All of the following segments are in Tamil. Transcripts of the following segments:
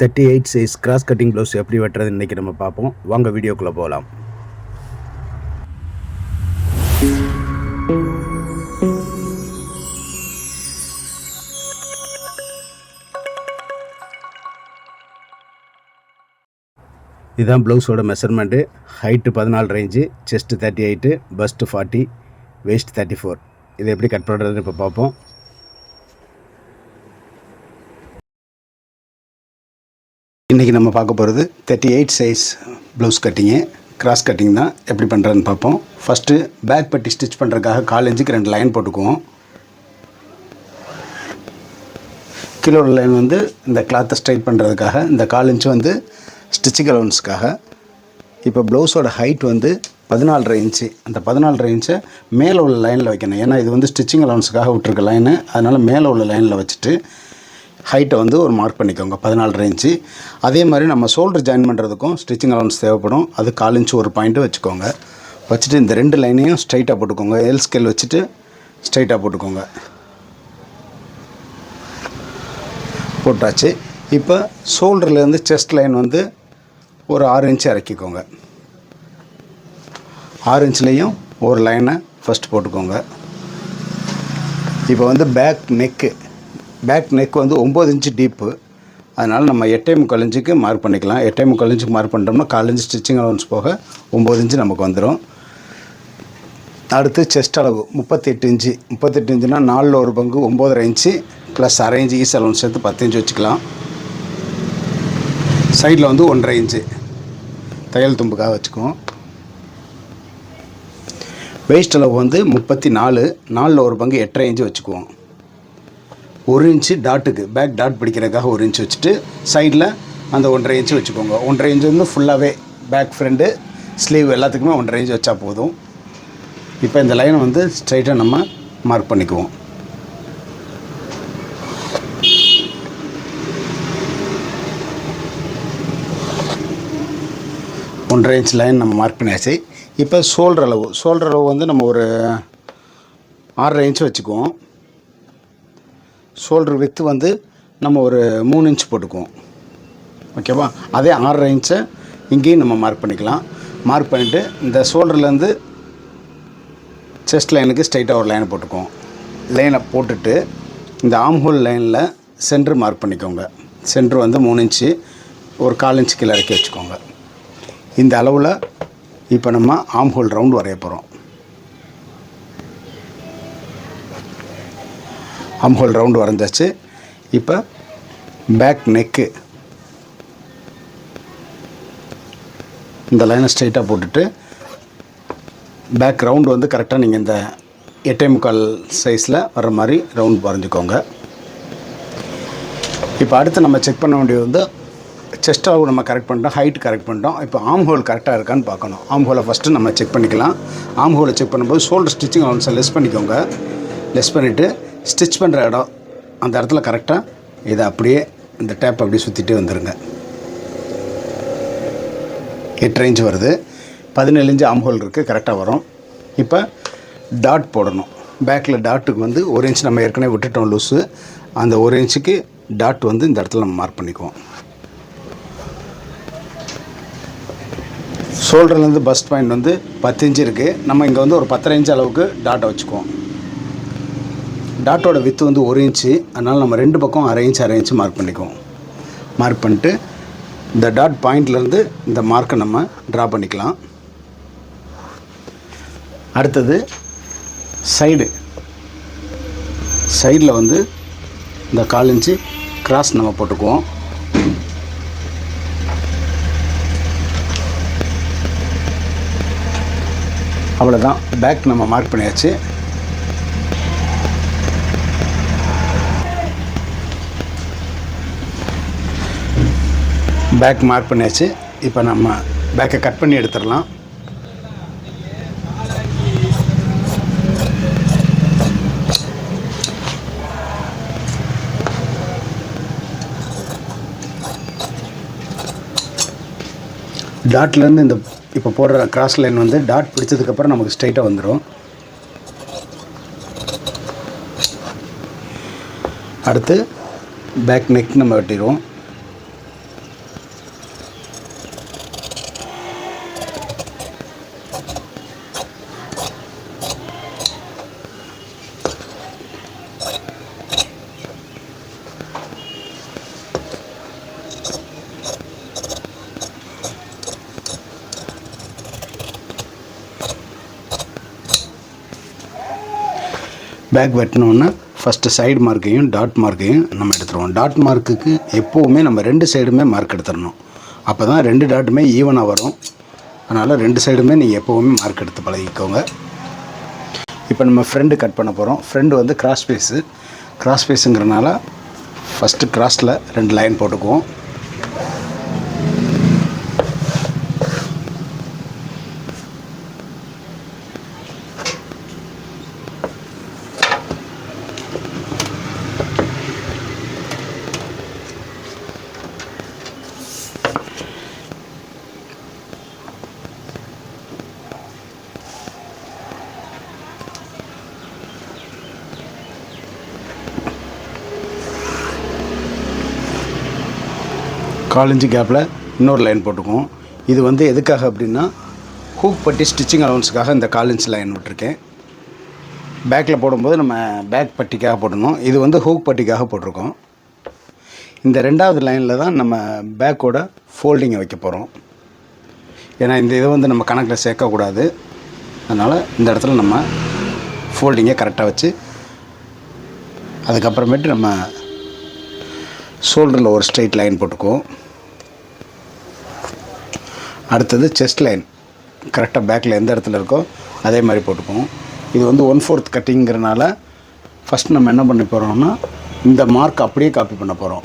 Thirty eight size cross cutting blouse எப்படி வெட்டுறது இன்றைக்கி நம்ம பார்ப்போம். வாங்க வீடியோக்குள்ளே போகலாம் இதுதான் ப்ளவுஸோட மெஷர்மெண்ட்டு ஹைட்டு பதினாலு range chest thirty eight bust forty waist thirty four இதை எப்படி கட் பண்ணுறதுன்னு இப்போ பார்ப்போம். இன்றைக்கி நம்ம பார்க்க போகிறது thirty eight size blouse cutting cross cutting தான் எப்படி பண்ணுறதுன்னு பார்ப்போம். ஃபஸ்ட்டு பேக் பட்டி ஸ்டிச் பண்ணுறதுக்காக கால் இன்ச்சுக்கு ரெண்டு லைன் போட்டுக்குவோம். கீழே உள்ள லைன் வந்து இந்த கிளாத்தை ஸ்ட்ரைட் பண்ணுறதுக்காக இந்த கால் இன்ச்சு வந்து ஸ்டிச்சிங் அலவன்ஸ்க்காக இப்போ ப்ளவுஸோட ஹைட் வந்து பதினாலரை இன்ச்சு. அந்த பதினாலரை இன்ச்சை மேலே உள்ள லைனில் வைக்கணும். ஏன்னா இது வந்து ஸ்டிச்சிங் அலவன்ஸுக்காக விட்ருக்க லைனு அதனால் மேலே உள்ள லைனில் வச்சுட்டு ஹைட்டை வந்து ஒரு மார்க் பண்ணிக்கோங்க பதினாலரை இன்ச்சு அதே மாதிரி நம்ம ஷோல்டர் ஜாயின் பண்ணுறதுக்கும் ஸ்டிச்சிங் அலவன்ஸ் தேவைப்படும். அது கால் இன்ச்சு ஒரு பாயிண்ட்டு வச்சுக்கோங்க. வச்சுட்டு இந்த ரெண்டு லைனையும் ஸ்ட்ரைட்டாக போட்டுக்கோங்க. எல் ஸ்கேல் வச்சுட்டு ஸ்ட்ரைட்டாக போட்டுக்கோங்க. போட்டாச்சு. இப்போ ஷோல்டர்லேருந்து செஸ்ட் லைன் வந்து ஒரு ஆறு இன்ச்சு இறக்கிக்கோங்க. ஆறு இன்ச்லேயும் ஒரு லைனை ஃபஸ்ட் போட்டுக்கோங்க. இப்போ வந்து பேக் நெக்கு பேக் நெக் வந்து ஒம்பது இன்ச்சு டீப்பு அதனால் நம்ம எட்டே முக்கால் இன்ச்சுக்கு மார்க் பண்ணிக்கலாம். எட்டே முக்கால் இன்ச்சுக்கு மார்க் பண்ணிட்டோம்னா கால் இன்ச்சு ஸ்டிச்சிங் அலவன்ஸ் போக ஒம்பது இன்ச்சு நமக்கு வந்துடும் அடுத்து செஸ்ட் அளவு முப்பத்தெட்டு இன்ச்சு முப்பத்தெட்டு இன்ச்சுனா நாலில் ஒரு பங்கு ஒம்போதரை இன்ச்சு ப்ளஸ் அரை இன்ச்சு ஈஸ் அலவன்ஸ் சேர்த்து பத்து இன்ச்சு வச்சுக்கலாம். சைடில் வந்து ஒன்றரை இன்ச்சு தையல் தும்புக்காக வச்சுக்குவோம். வேஸ்ட் அளவு வந்து முப்பத்தி நாலு. நாலில் ஒரு பங்கு எட்டரை இன்ச்சு வச்சுக்குவோம். ஒரு இன்ச்சு டாட்டுக்கு பேக் டாட் பிடிக்கிறதுக்காக ஒரு இன்ச்சு வச்சுட்டு சைடில் அந்த ஒன்றரை இன்ச்சு வச்சுக்கோங்க. ஒன்றரை இன்ச்சு வந்து ஃபுல்லாகவே பேக் ஃப்ரெண்டு ஸ்லீவ் எல்லாத்துக்குமே ஒன்றரை இன்ச்சு வச்சா போதும். இப்போ இந்த லைனை வந்து ஸ்ட்ரைட்டாக நம்ம மார்க் பண்ணிக்குவோம். ஒன்றரை இன்ச் லைன் நம்ம மார்க் பண்ணியாச்சு. இப்போ ஷோல்டர் அளவு ஷோல்டர் அளவு வந்து நம்ம ஒரு ஆறரை இன்ச்சு வச்சுக்குவோம். ஷோல்டர் வித்து வந்து நம்ம ஒரு மூணு இன்ச் போட்டுக்குவோம். ஓகேவா அதே ஆறரை இன்ச்சை இங்கேயும் நம்ம மார்க் பண்ணிக்கலாம். மார்க் பண்ணிவிட்டு இந்த ஷோல்டர்லேருந்து செஸ்ட் லைனுக்கு ஸ்ட்ரைட்டாக ஒரு லைனை போட்டுக்குவோம். லைனை போட்டுட்டு இந்த ஆம் ஹோல் லைனில் சென்ட்ரு மார்க் பண்ணிக்கோங்க. சென்ட்ரு வந்து மூணு இன்ச்சு ஒரு கால் இன்ச்சு கீழே இறக்கி வச்சுக்கோங்க. இந்த அளவில் இப்போ நம்ம ஆம் ஹோல் ரவுண்ட் வரைய போகிறோம் ஆம்ஹோல் ரவுண்டு வரைஞ்சாச்சு. இப்போ பேக் நெக்கு இந்த லைனை ஸ்ட்ரைட்டாக போட்டுட்டு பேக் ரவுண்டு வந்து கரெக்டாக நீங்கள் இந்த எட்டே முக்கால் சைஸில் வர்ற மாதிரி ரவுண்ட் வரைஞ்சிக்கோங்க. இப்போ அடுத்து நம்ம செக் பண்ண வேண்டியது வந்து செஸ்ட் அளவு நம்ம கரெக்ட் பண்ணிட்டோம் ஹைட் கரெக்ட் பண்ணிட்டோம். இப்போ ஆம் ஹோல் கரெக்டாக இருக்கான்னு பார்க்கணும். ஆம் ஹோலை ஃபஸ்ட்டு நம்ம செக் பண்ணிக்கலாம். ஆம் ஹோலை செக் பண்ணும்போது ஷோல்டர் ஸ்டிச்சிங் அலவன்ஸை லெஸ் பண்ணிக்கோங்க. லெஸ் பண்ணிவிட்டு ஸ்டிச் பண்ணுற இடம் அந்த இடத்துல கரெக்டாக இதை அப்படியே இந்த டேப் அப்படியே சுற்றிட்டே வந்துடுங்க எட்டு ரேஞ்சு வருது. பதினேழு இன்ச்சு ஆம்ஹோல் இருக்குது கரெக்டாக வரும். இப்போ டாட் போடணும். பேக்கில் டாட்டுக்கு வந்து ஒரு இன்ச் நம்ம ஏற்கனவே விட்டுட்டோம் லூஸு அந்த ஒரு இன்ச்சுக்கு டாட் வந்து இந்த இடத்துல நம்ம மார்க் பண்ணிக்குவோம். ஷோல்டர்லேருந்து பஸ்ட் பாயிண்ட் வந்து பத்து இன்ச்சு இருக்குது நம்ம இங்கே வந்து ஒரு பத்தரை இன்ச்சு அளவுக்கு டாட்டை வச்சுக்குவோம். டாட்டோட வித்து வந்து ஒரு இன்ச்சு அதனால் நம்ம ரெண்டு பக்கம் அரை இன்ச்சு அரை இன்ச்சு மார்க் பண்ணிக்குவோம். மார்க் பண்ணிட்டு இந்த டாட் பாயிண்ட்லேருந்து இந்த மார்க்கை நம்ம ட்ரா பண்ணிக்கலாம். அடுத்தது சைடு சைடில் வந்து இந்த கால் இன்ச்சு கிராஸ் நம்ம போட்டுக்குவோம். அவ்வளோதான் பேக் நம்ம மார்க் பண்ணியாச்சு. பேக் மார்க் பண்ணியாச்சு. இப்போ நம்ம பேக்கை கட் பண்ணி எடுத்துடலாம். டாட்லேருந்து இந்த இப்போ போடுற கிராஸ் லைன் வந்து டாட் பிடிச்சதுக்கப்புறம் நமக்கு ஸ்ட்ரைட்டாக வந்துடும் அடுத்து பேக் நெக் நம்ம வெட்டிடுவோம். பேக் வெட்டினோன்னா ஃபஸ்ட்டு சைடு மார்க்கையும் டாட் மார்க்கையும் நம்ம எடுத்துருவோம். டாட் மார்க்குக்கு எப்போவுமே நம்ம ரெண்டு சைடுமே மார்க் எடுத்துடணும். அப்போ தான் ரெண்டு டாட்டுமே ஈவனாக வரும். அதனால் ரெண்டு சைடுமே நீங்கள் எப்போவுமே மார்க் எடுத்து பழகிக்கோங்க. இப்போ நம்ம ஃப்ரெண்டு கட் பண்ண போகிறோம் ஃப்ரெண்டு வந்து கிராஸ் பீஸு கிராஸ் பீஸுங்கிறனால ஃபஸ்ட்டு கிராஸில் ரெண்டு லைன் போட்டுக்குவோம். கால் இன்ச்சு கேப்பில் இன்னொரு லைன் போட்டுக்குவோம். இது வந்து எதுக்காக அப்படின்னா ஹூக் பட்டி ஸ்டிச்சிங் அலவன்ஸுக்காக இந்த கால் இன்ச் லைன் விட்டுருக்கேன் பேக்கில் போடும்போது நம்ம பேக் பட்டிக்காக போடணும். இது வந்து ஹூக் பட்டிக்காக போட்டிருக்கோம். இந்த ரெண்டாவது லைனில் தான் நம்ம பேக்கோட ஃபோல்டிங்கை வைக்க போகிறோம் ஏன்னா இந்த இதை வந்து நம்ம கணக்கில் சேர்க்கக்கூடாது. அதனால் இந்த இடத்துல நம்ம ஃபோல்டிங்கை கரெக்டாக வச்சு அதுக்கப்புறமேட்டு நம்ம ஷோல்டரில் ஒரு ஸ்ட்ரெயிட் லைன் போட்டுக்குவோம். அடுத்தது செஸ்ட் லைன் கரெக்டாக பேக்கில் எந்த இடத்துல இருக்கோ அதே மாதிரி போட்டுக்குவோம். இது வந்து ஒன் ஃபோர்த் கட்டிங்கிறனால ஃபஸ்ட் நம்ம என்ன பண்ண போகிறோம்னா இந்த மார்க் அப்படியே காப்பி பண்ண போகிறோம்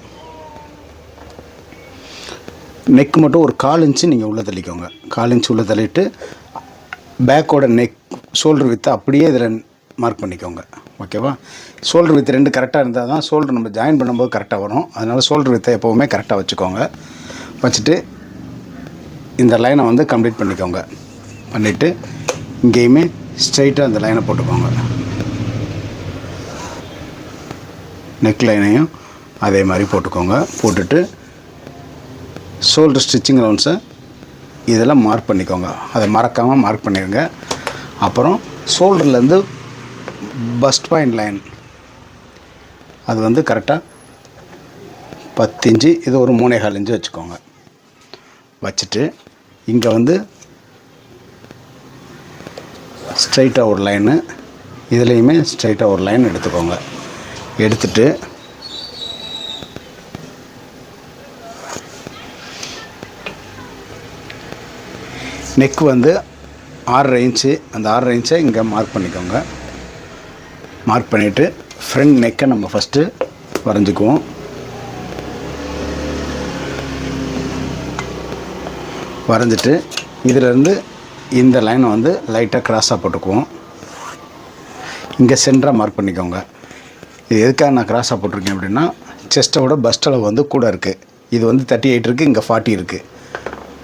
நெக் மட்டும் ஒரு கால் இன்ச்சு நீங்கள் உள்ளே தள்ளிக்கோங்க. கால் இன்ச்சு உள்ளே தள்ளிட்டு பேக்கோட நெக் ஷோல்டர் வித்தை அப்படியே இதில் மார்க் பண்ணிக்கோங்க. ஓகேவா ஷோல்டர் வித் ரெண்டு கரெக்டாக இருந்தால் தான் ஷோல்டர் நம்ம ஜாயின் பண்ணும்போது கரெக்டாக வரும். அதனால் ஷோல்டர் வித்தை எப்போவுமே கரெக்டாக வச்சுக்கோங்க. வச்சுட்டு இந்த லைனை வந்து கம்ப்ளீட் பண்ணிக்கோங்க. பண்ணிவிட்டு இங்கேயுமே ஸ்ட்ரைட்டாக அந்த லைனை போட்டுக்கோங்க. நெக் லைனையும் அதே மாதிரி போட்டுக்கோங்க. போட்டுட்டு ஷோல்டர் ஸ்டிச்சிங் அலவுன்ஸை இதெல்லாம் மார்க் பண்ணிக்கோங்க. அதை மறக்காமல் மார்க் பண்ணிடுங்க அப்புறம் ஷோல்டர்லேருந்து பஸ்ட் பாயிண்ட் லைன் அது வந்து கரெக்டாக பத்து இன்ச்சு இது ஒரு மூணே கால் இன்ச்சு வச்சுக்கோங்க. வச்சுட்டு இங்கே வந்து ஸ்ட்ரைட்டாக ஒரு லைனு இதுலேயுமே ஸ்ட்ரைட்டாக ஒரு லைன் எடுத்துக்கோங்க. எடுத்துட்டு நெக் வந்து ஆறரை இன்ச்சு அந்த ஆறரை இன்ச்சை இங்கே மார்க் பண்ணிக்கோங்க. மார்க் பண்ணிவிட்டு ஃப்ரண்ட் நெக்கை நம்ம ஃபஸ்ட்டு வரைஞ்சிக்குவோம். வரைஞ்சிட்டு இதிலேருந்து இந்த லைனை வந்து லைட்டாக கிராஸாக போட்டுக்குவோம். இங்கே சென்டராக மார்க் பண்ணிக்கோங்க. இது எதுக்காக நான் கிராஸாக போட்டிருக்கேன் அப்படின்னா செஸ்ட்டோட பஸ்ட் அளவு வந்து கூட இருக்குது இது வந்து தேர்ட்டி எயிட் இருக்குது இங்கே ஃபார்ட்டி இருக்குது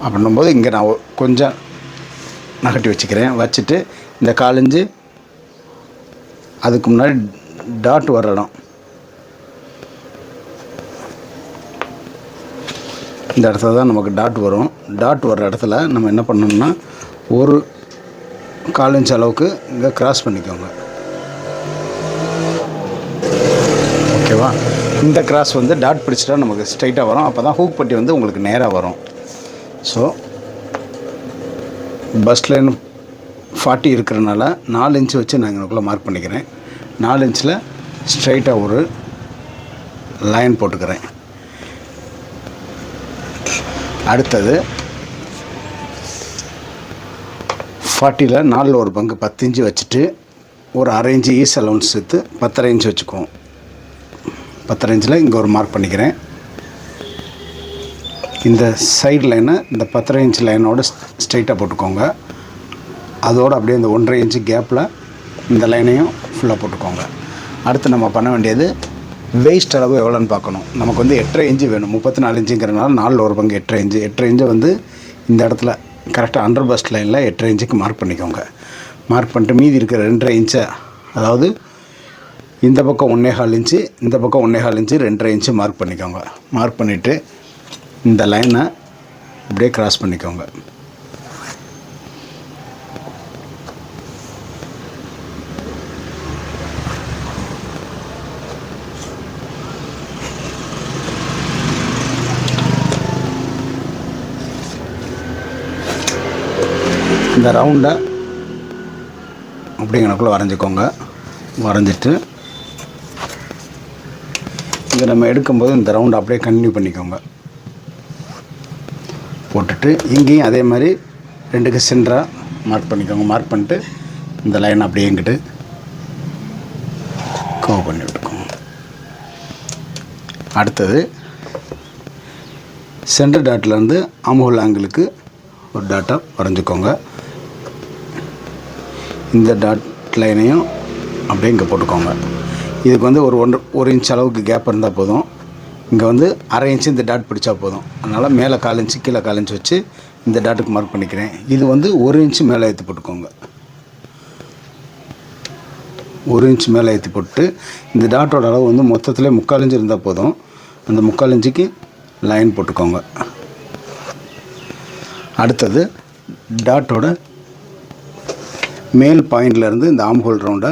அப்படின்னும்போது இங்கே நான் கொஞ்சம் நகட்டி வச்சுக்கிறேன். வச்சுட்டு இந்த காலஞ்சு அதுக்கு முன்னாடி டாட் வர இடம் இந்த இடத்துல தான் நமக்கு டாட் வரும். டாட் வர இடத்துல நம்ம என்ன பண்ணணும்னா ஒரு கால் இன்ச் அளவுக்கு இங்கே கிராஸ் பண்ணிக்கோங்க. ஓகேவா இந்த கிராஸ் வந்து டாட் பிடிச்சிட்டா நமக்கு ஸ்ட்ரைட்டாக வரும். அப்போ தான் ஹூக் பட்டி வந்து உங்களுக்கு நேராக வரும். ஸோ பஸ் லைன் ஃபார்ட்டி இருக்கிறனால நாலு இன்ச்சு வச்சு நான் எனக்குள்ளே மார்க் பண்ணிக்கிறேன். நாலு இன்ச்சில் ஸ்ட்ரைட்டாக ஒரு லைன் போட்டுக்கிறேன். அடுத்தது ஃபார்ட்டியில் நாலில் ஒரு பங்கு பத்து இன்ச்சு வச்சுட்டு ஒரு அரை இன்ச்சு ஈஸ் அலவுன்ஸ் சேர்த்து பத்தரை இன்ச்சு வச்சுக்குவோம். பத்தரை இன்ச்சில் இங்கே ஒரு மார்க் பண்ணிக்கிறேன். இந்த சைடு லைனை இந்த பத்தரை இன்ச் லைனோட ஸ்ட்ரைட்டாக போட்டுக்கோங்க. அதோடு அப்படியே இந்த ஒன்றரை இன்ச்சு கேப்பில் இந்த லைனையும் ஃபுல்லாக போட்டுக்கோங்க. அடுத்து நம்ம பண்ண வேண்டியது வேஸ்ட் அளவு எவ்வளோன்னு பார்க்கணும். நமக்கு வந்து எட்டரை இன்ச்சு வேணும். முப்பத்தி நாலு இன்ச்சுங்கிறனால நாலில் ஒரு பங்கு எட்டரை இன்ச்சு எட்டரை இஞ்சு வந்து இந்த இடத்துல கரெக்டாக அண்டர் பஸ்ட் லைனில் எட்டரை இன்ச்சுக்கு மார்க் பண்ணிக்கோங்க. மார்க் பண்ணிட்டு மீதி இருக்கிற ரெண்டரை இன்ச்சை அதாவது இந்த பக்கம் ஒன்றே கால் இன்ச்சு இந்த பக்கம் ஒன்றே கால் இன்ச்சு ரெண்டரை இன்ச்சு மார்க் பண்ணிக்கோங்க. மார்க் பண்ணிவிட்டு இந்த லைனை இப்படியே க்ராஸ் பண்ணிக்கோங்க. இந்த ரவுண்டை அப்படிங்கிறக்குள்ளே வரைஞ்சிக்கோங்க. வரைஞ்சிட்டு இதை நம்ம எடுக்கும்போது இந்த ரவுண்டை அப்படியே கண்டினியூ பண்ணிக்கோங்க. போட்டுட்டு இங்கேயும் அதே மாதிரி ரெண்டுக்கு சென்டராக மார்க் பண்ணிக்கோங்க. மார்க் பண்ணிட்டு இந்த லைன் அப்படியே எங்கிட்டு கவ் பண்ணி விட்டுக்கோங்க. அடுத்தது சென்டர் டாட்லேருந்து அமுகல் ஆங்கிளுக்கு ஒரு டாட்டா வரைஞ்சிக்கோங்க. இந்த டாட் லைனையும் அப்படியே இங்கே போட்டுக்கோங்க. இதுக்கு வந்து ஒரு ஒன்று ஒரு இன்ச் அளவுக்கு கேப் இருந்தால் போதும். இங்கே வந்து அரை இன்ச்சு இந்த டாட் பிடிச்சா போதும். அதனால் மேலே கால் இன்ச்சு கீழே கால் இன்ச்சு வச்சு இந்த டாட்டுக்கு மார்க் பண்ணிக்கிறேன். இது வந்து ஒரு இன்ச்சு மேலே ஏற்றி போட்டுக்கோங்க. ஒரு இன்ச் மேலே ஏற்றி போட்டு இந்த டாட்டோட அளவு வந்து மொத்தத்தில் முக்கால் இன்ச்சு இருந்தால் போதும். அந்த முக்கால் இன்ச்சுக்கு லைன் போட்டுக்கோங்க. அடுத்தது டாட்டோட மேல் பாயிண்ட்லேருந்து இந்த ஆம் ஹோல் ரவுண்டை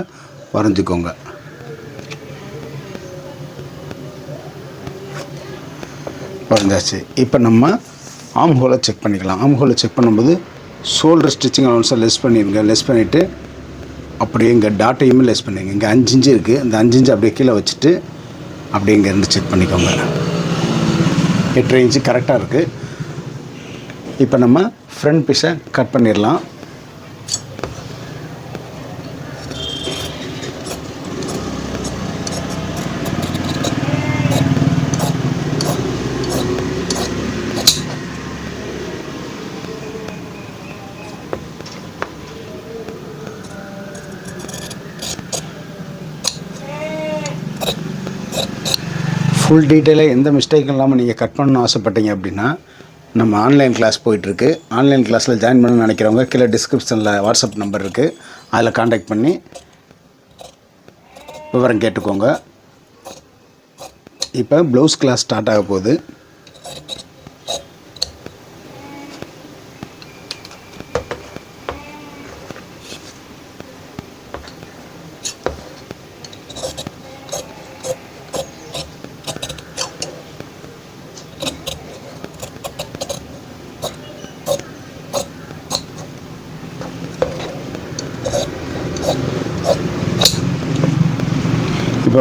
வரைஞ்சிக்கோங்க. வரைஞ்சாச்சு. இப்போ நம்ம ஆம் ஹோலை செக் பண்ணிக்கலாம். ஆம் ஹோலை செக் பண்ணும்போது ஷோல்டர் ஸ்டிச்சிங் அலவன்ஸை லெஸ் பண்ணிடுங்க லெஸ் பண்ணிவிட்டு அப்படியே இங்கே டாட்டையுமே லெஸ் பண்ணிடுங்க இங்கே அஞ்சு இன்ச்சு இருக்குது இந்த அஞ்சு இன்ச்சு அப்படியே கீழே வச்சுட்டு அப்படியே இங்கே இருந்து செக் பண்ணிக்கோங்க. எட்டரை இன்ச்சு கரெக்டாக இருக்குது இப்போ நம்ம ஃப்ரண்ட் பீஸை கட் பண்ணிடலாம் ஃபுல் டீட்டெயிலாக எந்த மிஸ்டேக் இல்லாமல் நீங்கள் கட் பண்ணணும்னு ஆசைப்பட்டீங்க அப்படின்னா நம்ம ஆன்லைன் கிளாஸ் போயிட்டுருக்கு. ஆன்லைன் கிளாஸில் ஜாயின் பண்ணணும்னு நினைக்கிறவங்க கீழே டிஸ்கிரிப்ஷனில் வாட்ஸ்அப் நம்பர் இருக்குது அதில் காண்டாக்ட் பண்ணி விவரம் கேட்டுக்கோங்க. இப்போ ப்ளவுஸ் கிளாஸ் ஸ்டார்ட் ஆக போகுது.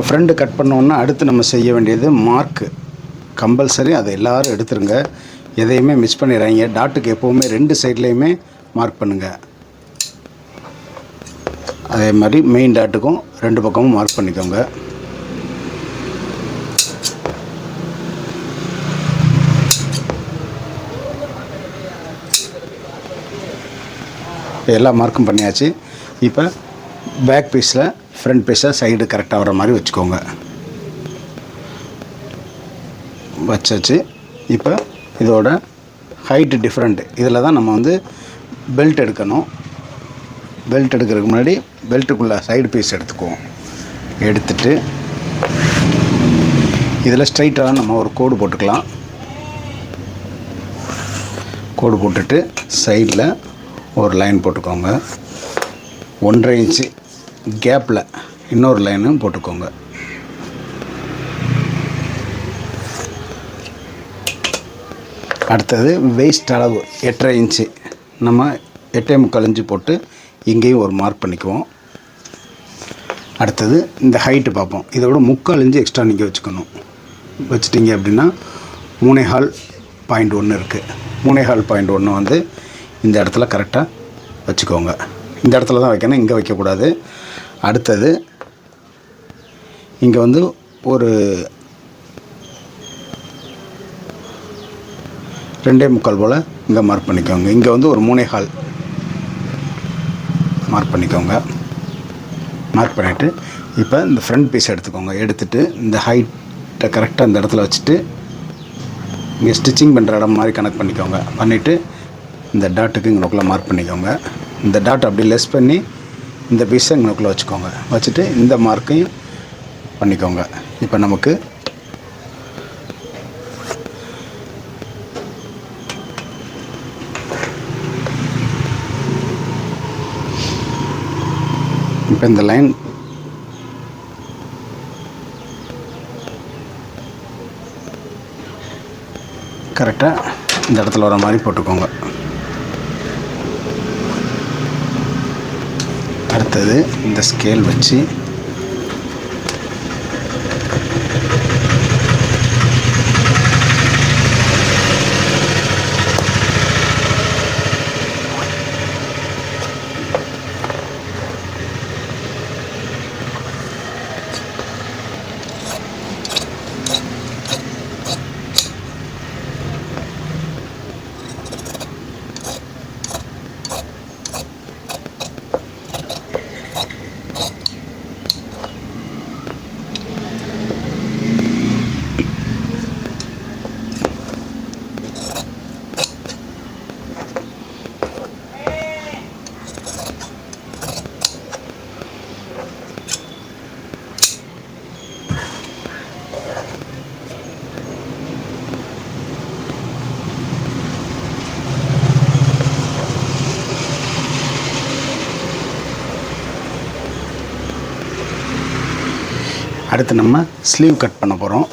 ஃப்ரெண்டு கட் பண்ணோன்னா அடுத்து நம்ம செய்ய வேண்டியது மார்க்கு கம்பல்சரி அதை எல்லோரும் எடுத்துருங்க. எதையுமே மிஸ் பண்ணிடுறாங்க டாட்டுக்கு எப்போவுமே ரெண்டு சைட்லேயுமே மார்க் பண்ணுங்கள் அதே மாதிரி மெயின் டாட்டுக்கும் ரெண்டு பக்கமும் மார்க் பண்ணிக்கோங்க. இப்போ எல்லா மார்க்கும் பண்ணியாச்சு. இப்போ பேக் பீஸில் ஃப்ரண்ட் பீஸை சைடு கரெக்டாக வர மாதிரி வச்சுக்கோங்க. வச்சாச்சு. இப்போ இதோட ஹைட்டு டிஃப்ரெண்ட் இதில் தான் நம்ம வந்து பெல்ட் எடுக்கணும். பெல்ட் எடுக்கிறதுக்கு முன்னாடி பெல்ட்டுக்குள்ளே சைடு பீஸ் எடுத்துக்குவோம். எடுத்துட்டு இதில் ஸ்ட்ரைட்டாக நம்ம ஒரு கோடு போட்டுக்கலாம். கோடு போட்டுட்டு சைடில் ஒரு லைன் போட்டுக்கோங்க. ஒன்றரை இன்ச்சு கேப்பில் இன்னொரு லைனும் போட்டுக்கோங்க. அடுத்தது வெயிஸ்ட் அளவு எட்டரை இன்ச்சு நம்ம எட்டே முக்கால் இன்ச்சு போட்டு இங்கேயும் ஒரு மார்க் பண்ணிக்குவோம். அடுத்தது இந்த ஹைட்டு பார்ப்போம். இதை விட முக்கால் இன்ச்சு எக்ஸ்ட்ரா நீங்கள் வச்சுக்கணும். வச்சுட்டிங்க அப்படின்னா மூணேஹால் பாயிண்ட் ஒன்று இருக்குது மூணே ஹால் பாயிண்ட் ஒன்று வந்து இந்த இடத்துல கரெக்டாக வச்சுக்கோங்க. இந்த இடத்துல தான் வைக்கணும் இங்கே வைக்கக்கூடாது. அடுத்தது இங்கே வந்து ஒரு ரெண்டே முக்கால் போல் இங்கே மார்க் பண்ணிக்கோங்க. இங்கே வந்து ஒரு மூணே ஹால் மார்க் பண்ணிக்கோங்க. மார்க் பண்ணிவிட்டு இப்போ இந்த ஃப்ரண்ட் பீஸ் எடுத்துக்கோங்க. எடுத்துகிட்டு இந்த ஹைட்டை கரெக்டாக இந்த இடத்துல வச்சுட்டு இங்கே ஸ்டிச்சிங் பண்ணுற இடம் மாதிரி கனெக்ட் பண்ணிக்கோங்க. பண்ணிவிட்டு இந்த டாட்டுக்கு இங்கே மார்க் பண்ணிக்கோங்க. இந்த டாட் அப்படி லெஸ் பண்ணி இந்த பீஸை இங்கனக்குள்ளே வச்சுக்கோங்க. வச்சுட்டு இந்த மார்க்கையும் பண்ணிக்கோங்க. இப்போ நமக்கு இப்போ இந்த லைன் கரெக்டாக இந்த இடத்துல வர மாதிரி போட்டுக்கோங்க. அடுத்தது இந்த ஸ்கேல் வச்சு அடுத்து நம்ம ஸ்லீவ் கட் பண்ண போகிறோம்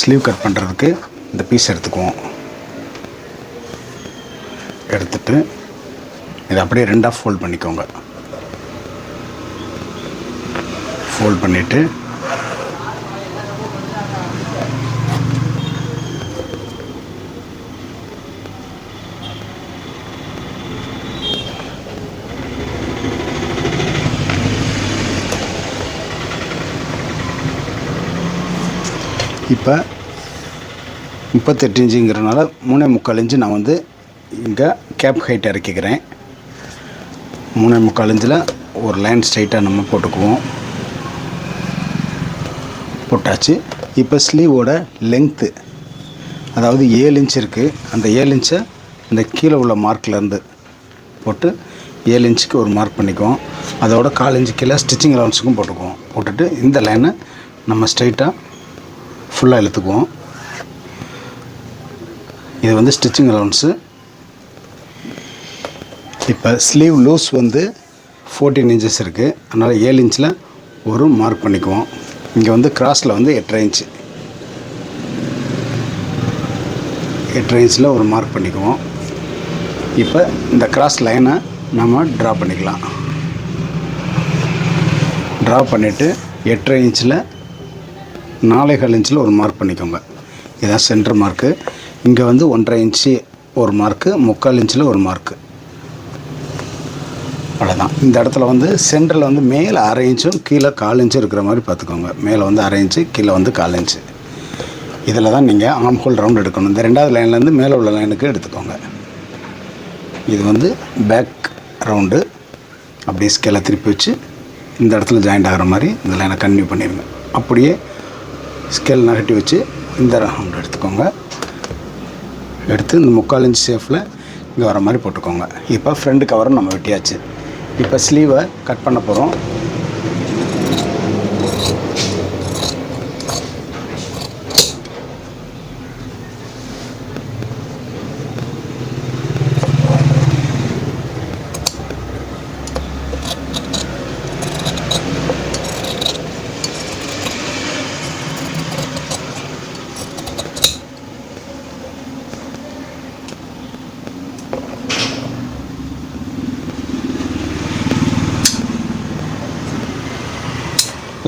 ஸ்லீவ் கட் பண்ணுறதுக்கு இந்த பீஸ் எடுத்துக்குவோம். எடுத்துட்டு இதை அப்படியே ரெண்டாக ஃபோல்ட் பண்ணிக்கோங்க. ஃபோல்ட் பண்ணிவிட்டு இப்போ முப்பத்தெட்டு இன்ச்சுங்கிறனால மூணே முக்கால் இன்ச்சு நான் வந்து இங்கே கேப் ஹைட் இறக்கிக்கிறேன். மூணே முக்கால் இன்ச்சில் ஒரு லைன் ஸ்ட்ரைட்டாக நம்ம போட்டுக்குவோம். போட்டாச்சு. இப்போ ஸ்லீவோட லெங்க்த்து அதாவது ஏழு இன்ச் இருக்குது அந்த ஏழு இன்ச்சை இந்த கீழே உள்ள மார்க்லேருந்து போட்டு ஏழு இன்ச்சுக்கு ஒரு மார்க் பண்ணிக்குவோம். அதோட கால் இன்ச்சு கீழே ஸ்டிச்சிங் அலவன்ஸுக்கும் போட்டுக்குவோம். போட்டுட்டு இந்த லைனை நம்ம ஸ்ட்ரைட்டாக ஃபுல்லாக இழுத்துக்குவோம். இது வந்து ஸ்டிச்சிங் அலவன்ஸு இப்போ ஸ்லீவ் லூஸ் வந்து ஃபோர்டீன் இன்ச்சஸ் இருக்குது அதனால் ஏழு இன்ச்சில் ஒரு மார்க் பண்ணிக்குவோம். இங்கே வந்து கிராஸில் வந்து எட்டரை இன்ச்சு எட்டரை இன்ச்சில் ஒரு மார்க் பண்ணிக்குவோம். இப்போ இந்த கிராஸ் லைனை நம்ம ட்ரா பண்ணிக்கலாம். ட்ரா பண்ணிவிட்டு எட்டரை இன்ச்சில் நாலேகால் இன்ச்சில் ஒரு மார்க் பண்ணிக்கோங்க. இதான் சென்டர் மார்க்கு இங்கே வந்து ஒன்றரை இன்ச்சு ஒரு மார்க்கு முக்கால் இன்ச்சில் ஒரு மார்க்கு அவ்வளோதான் இந்த இடத்துல வந்து சென்டரில் வந்து மேலே அரை இன்ச்சும் கீழே கால் இன்ச்சும் இருக்கிற மாதிரி பார்த்துக்கோங்க. மேலே வந்து அரை இன்ச்சு கீழே வந்து கால் இன்ச்சு. இதில் தான் நீங்கள் ஆம் ஹோல் ரவுண்ட் எடுக்கணும். இந்த ரெண்டாவது லைன்லேருந்து மேலே உள்ள லைனுக்கு எடுத்துக்கோங்க. இது வந்து பேக் ரவுண்டு அப்படியே ஸ்கேலை திருப்பி வச்சு இந்த இடத்துல ஜாயிண்ட் ஆகிற மாதிரி இந்த லைனை கன்டினியூ பண்ணிடுங்க அப்படியே ஸ்கேல் நகட்டி வச்சு இந்த ரவுண்ட் எடுத்துக்கோங்க. எடுத்து இந்த முக்கால் இன்ச் ஷேஃபில் இங்கே வர மாதிரி போட்டுக்கோங்க. இப்போ ஃப்ரண்ட் கவரும் நம்ம வெட்டியாச்சு. இப்போ ஸ்லீவை கட் பண்ண போகிறோம்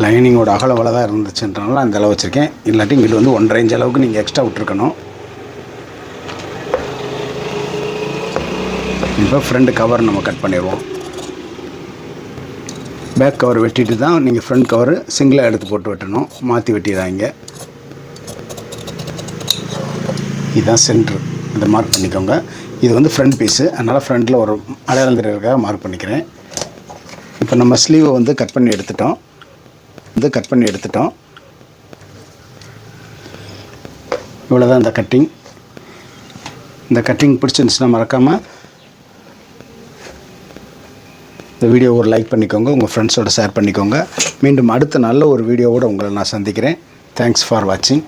லைனிங்கோட அகலம் அவ்வளோ தான் இருந்துச்சுன்றனால அந்த அளவு வச்சுருக்கேன். இல்லாட்டி இங்கிட்டு வந்து ஒன்றரை இன்ச் அளவுக்கு நீங்கள் எக்ஸ்ட்ரா விட்ருக்கணும் இப்போ ஃப்ரண்ட் கவர் நம்ம கட் பண்ணிடுவோம். பேக் கவர் வெட்டிட்டு தான் நீங்கள் ஃப்ரண்ட் கவர் சிங்கிளாக எடுத்து போட்டு வெட்டணும். மாற்றி வெட்டிடுறாங்க இதுதான் சென்ட்ரு இதை மார்க் பண்ணிக்கோங்க. இது வந்து ஃப்ரண்ட் பீஸு அதனால் ஃப்ரண்ட்டில் ஒரு அடையாளம் தெரியறதுக்காக மார்க் பண்ணிக்கிறேன். இப்போ நம்ம ஸ்லீவை வந்து கட் பண்ணி எடுத்துட்டோம். வந்து கட் பண்ணி எடுத்துட்டோம். இவ்வளோதான் இந்த கட்டிங் இந்த கட்டிங் பிடிச்சிருந்துச்சுன்னா மறக்காமல் இந்த வீடியோ ஒரு லைக் பண்ணிக்கோங்க உங்கள் ஃப்ரெண்ட்ஸோட ஷேர் பண்ணிக்கோங்க. மீண்டும் அடுத்த நல்ல ஒரு வீடியோவோடு உங்களை நான் சந்திக்கிறேன். தேங்க்ஸ் ஃபார் வாட்சிங்